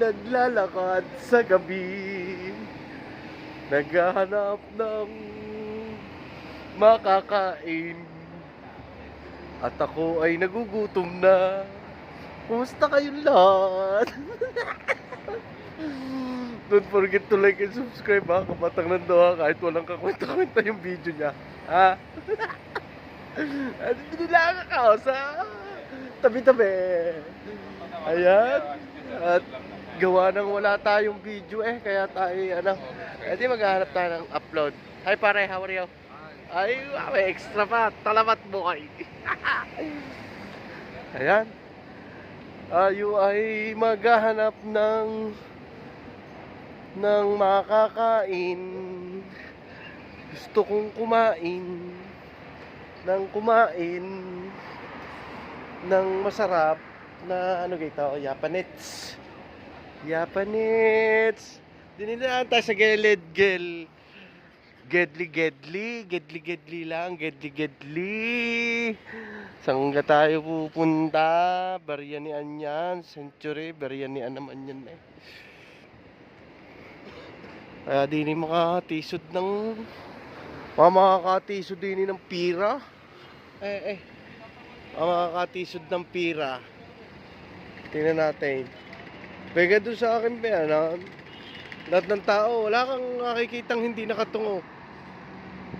naglalakad sa gabi. Naghahanap ng makakain. At ako ay nagugutom na. Kumusta kayong lahat? Don't forget to like and subscribe ha? Kapatang ng Doha kahit walang kakwenta-kwenta yung video niya Ha? At ako sa tabi-tabi. Ayan. At gawa nang wala tayong video eh Kaya tayo ano. Eh maghahanap tayo ng upload. Hi pare, how are you? Ay, may extra pa. Talamat mo kay Ayan Tayo ay maghahanap ng ng makakain. Gusto kong kumain ng kumain ng masarap na ano gito, Japanets. Japanets. Dinilaan tayo sa gilid, gel. Gedli, gedli. Gedli, gedli lang. Gedli, gedli. Saan ka tayo pupunta? Baryanian yan. Century. Baryanian naman yan eh. Kaya di ni makatisod ng mga makakatisod din ng pira. Eh, eh. Mga makakatisod ng pira. Tingnan natin. Pega doon sa akin ba ano? Lahat ng tao, wala kang nakikitang hindi nakatungo.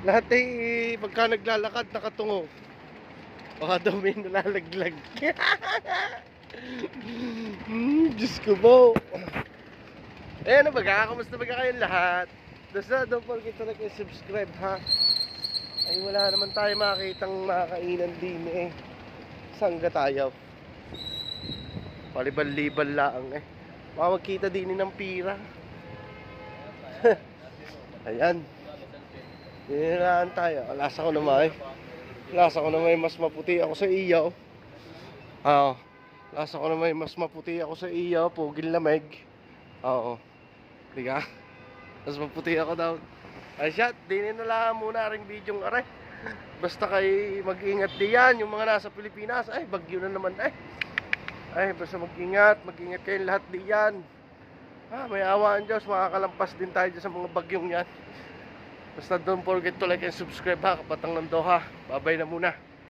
Lahat eh, pagka naglalakad, nakatungo. Baka daw may nalalaglag. hmm, Diyos ko po. Eh, ano ba ka? Kamusta ba ka kayong lahat? Basta, don't forget to like and subscribe, ha? Ay, wala naman tayo makakitang makakainan din, eh. Sangga tayo. Palibal-libal lang, eh. Baka magkita din ng pira. Ayan. Hinihilaan tayo. Lasa ko naman, eh. Lasa ko naman, mas maputi ako sa iyo. Oo. Lasa ko naman, mas maputi ako sa iyo. Pugil lamig. Oo. Di? Mas maputi ako daw. Ay siya, dinin na lang muna ring video ng aray. Basta kay mag-ingat diyan yung mga nasa Pilipinas. Ay, bagyo na naman ay. Ay, basta mag-ingat, mag-ingat kayong lahat diyan. Ah, may awaan Diyos, makakalampas din tayo sa mga bagyong yan. Basta don't forget to like and subscribe ha, kapatang ng Doha. Babay na muna.